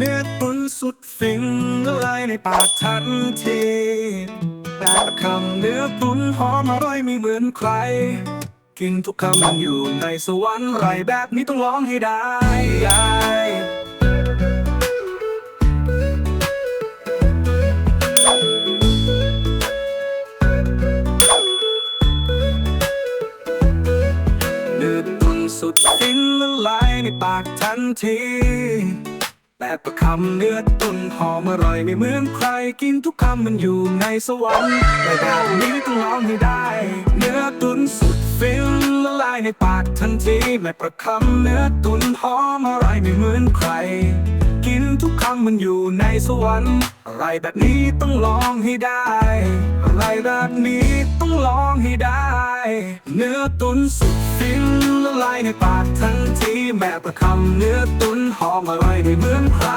เนื้อตุนสุดฟินละลายในปากทันทีแต่คำเนื้อตุนหอมอร่อยไม่เหมือนใคร กินทุกคำมันอยู่ในสวรรค์ไรแบบนี้ต้องลองให้ได้เนื้อตุ๋นสุดฟินละลายในปากทันที แต่ประคำเนื้อตุนหอมอร่อยไม่เหมือนใคร กินทุกคำมันอยู่ในสวรรค์แต่แบบนี้ต้องลองให้ได้ เนื้อตุนสุดฟินละลายในปากทันทีแม่ประคำเนื้อตุนหอมอร่อยไม่เหมือนใคร กินทุกคำมันอยู่ในสวรรค์ อะไรแบบนี้ต้องลองให้ได้ อะไรแบบนี้ต้องลองให้ได้ เนื้อตุนสุดฟินละลายในปากทัน ประคำเนื้อตุนหอมอร่อยไม่เหมือนใคร